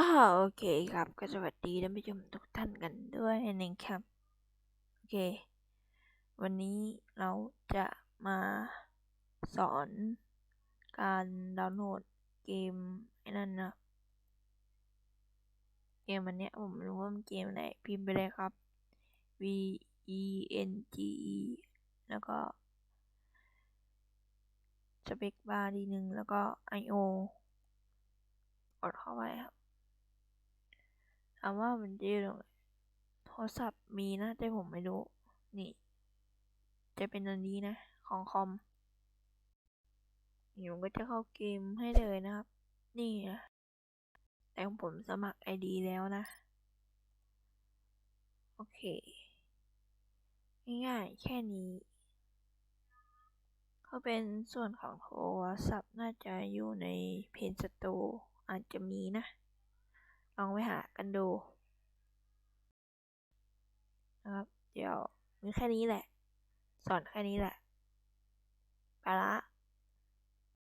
ก็โอเคครับก็สวัสดีท่านผู้ชมทุกท่านกันด้วยนะครับ โอเค วันนี้เราจะมาสอนการดาวน์โหลดเกมไอ้นั่นนะเกมอันเนี้ยผมไม่รู้ว่ามันเกมอะไรพิมพ์ไปเลยครับ V E N G E แล้วก็สเปคบาร์ดีหนึ่งแล้วก็ I O กดเข้าไปครับ ถาว่ามันจะอยู่ตรงโทรศัพท์มีนะแต่ผมไม่รู้ นี่ จะเป็นอันนี้นะ ของคอมนี่ผมก็จะเข้าเกมให้เลยนะครับ นี่นะแต่ของผมสมัคร ID แล้วนะ โอเค ง่ายๆ แค่นี้ ก็เป็นส่วนของโทรศัพท์น่าจะอยู่ในเพนสโตอาจจะมีนะ ลองไปหากันดูนะครับ เดี๋ยวมีแค่นี้แหละ สอนแค่นี้แหละ ไปละ